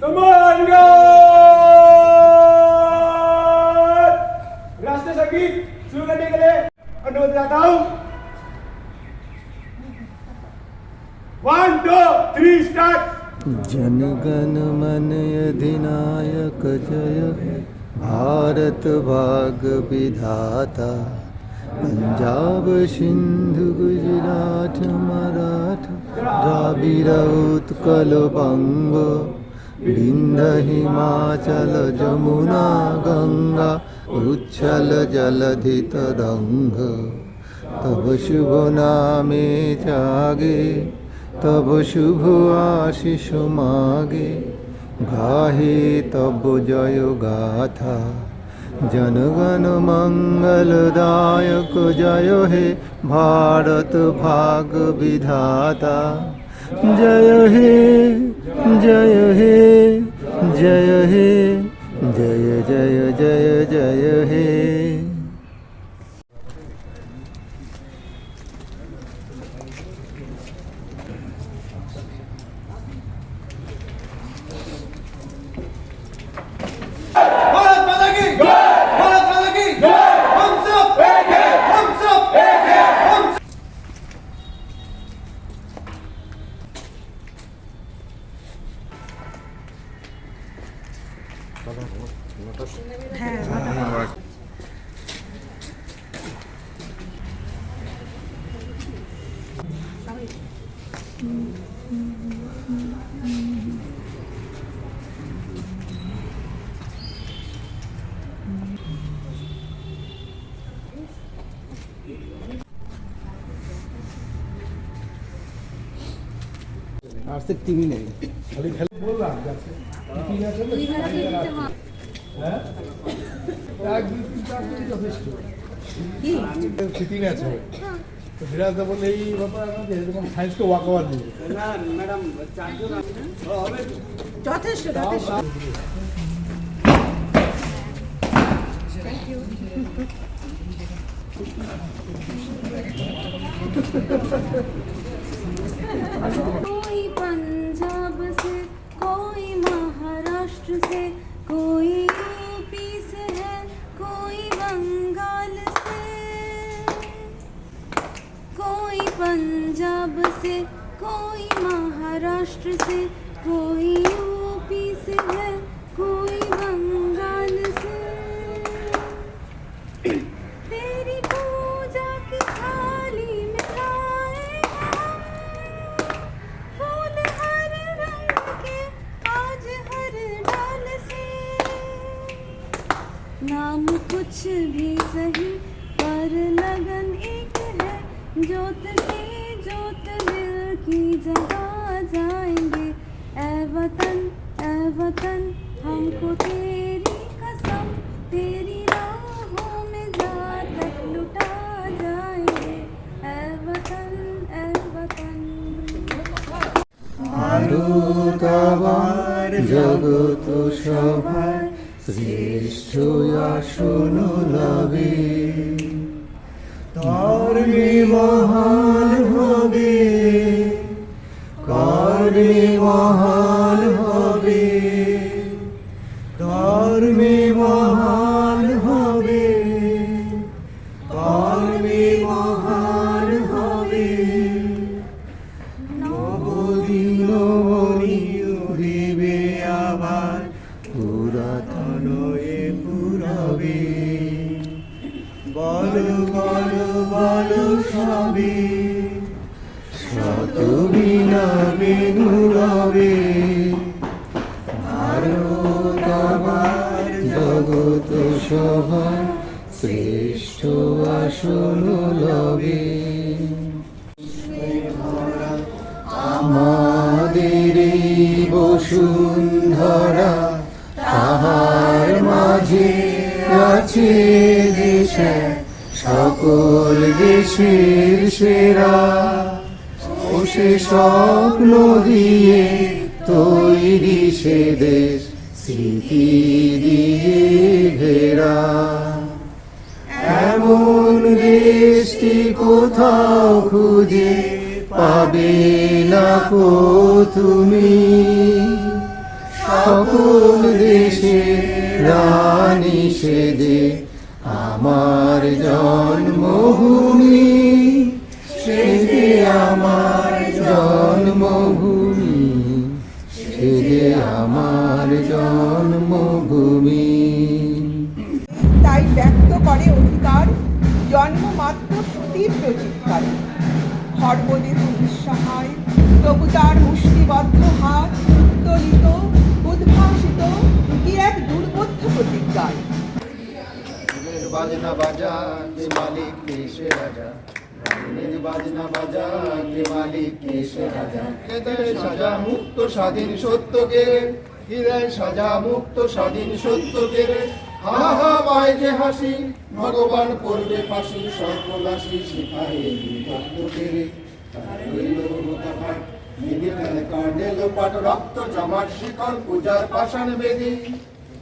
सम्मान राष्ट्रीय शुरू करने के लिए अनुरोध हूँ। वन टू थ्री स्टार्ट जनगण मन अधिनायक जय, भारत भाग विधाता। पंजाब सिंधु गुजरात मराठा। द्राविड़ उत्कल बंग বিন্দ হিমাচল যমুনা গঙ্গা উচ্ছল জলধিত রঙ্গ তব শুভ নামে জাগে তব শুভ আশিস মাগে গাহে তব জয় গাথা জনগণ মঙ্গলদায়ক জয় হে ভারত ভাগ বিধাতা জয় হে জয় হে জয় হে জয় জয় জয় জয় হে। আর্টসের টিমই নেই। খালি খেলে বললাম হ্যাঁ। এক দুই তিন চার যথেষ্ট। ওয়াক ওভার দিবে। ম্যাডাম महाराष्ट्र से कोई यूपी से है, कोई बंगाल से। कोई पंजाब से, कोई महाराष्ट्र से, कोई यूपी से है। नाम कुछ भी सही पर लगन एक है जोत से जोत दिल की जगा जाएंगे ए वतन ए वतन हमको तेरी कसम तेरी राहों में जा तक लुटा जाएंगे ए वतन ए वतन ভারত আমার জগত সভার শ্রেষ্ঠ আসন লবে কর্মে মহান হবে কর্মে মহান হবে। পুরাতন এ পুরবে। বল বল বল সবে। শত বিনা বেনু রবে ভারত আমার জগত সভা শ্রেষ্ঠ আসন লবে আছে দেশে, সকল দেশের সেরা। সে স্বপ্ন দিয়ে তৈরি সে দেশ, স্মৃতি দিয়ে ঘেরা। এমন দেশটি কোথাও খুঁজে পাবে না কো তুমি? সকল দেশে রানী আমার জন্মভূমি। সেদে আমার জন্মভূমি। সেদে আমার জন্মভূমি। তাই ব্যক্ত করে অধিকার, জন্ম জন্মমাত্র তীব্র চিৎকার খর্বদেহ নিঃসহায় তবু তার মুষ্টিবদ্ধ হাত বাজনা বাজা কে মালিক কে সে রাজা? গানের বাজনা বাজা কে মালিক কে সে রাজা? কে সাজা মুক্ত স্বাধীন সত্য কে দেয় সাজা মুক্ত স্বাধীন সত্য কে হা হা, মায় যে হাসি, ভগবান করবে ফাঁসি, সর্বনাশী শিখায় ভক্ত কে পাট রক্ত জমাট শিকল, পূজার পাষাণ বেদী।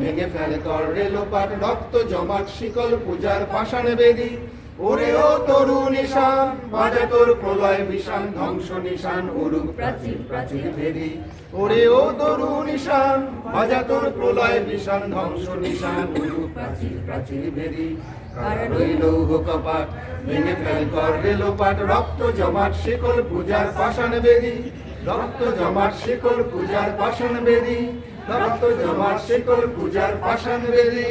ভেঙে ফেলে কর রেলোপাট রক্ত জমাট, শিকল পূজার পাষাণ বেদী। ওরে ও তরু নিশান বাজা তোর প্রলয় বিষান, ধ্বংস নিশান, উরুক প্রাচীর প্রাচীর ভেদি ওরে ও তরু নিশান বাজা তোর প্রলয় বিষান, ধ্বংস নিশান, উরুক প্রাচীর প্রাচীর কপাট ভেঙে রক্ত জমাট, শিকল পূজার পাষাণ বেদী। রক্ত জমাট, শিকল পূজার পাষাণ বেদী। রক্ত জমা শিকল পূজার পাশান বেদী।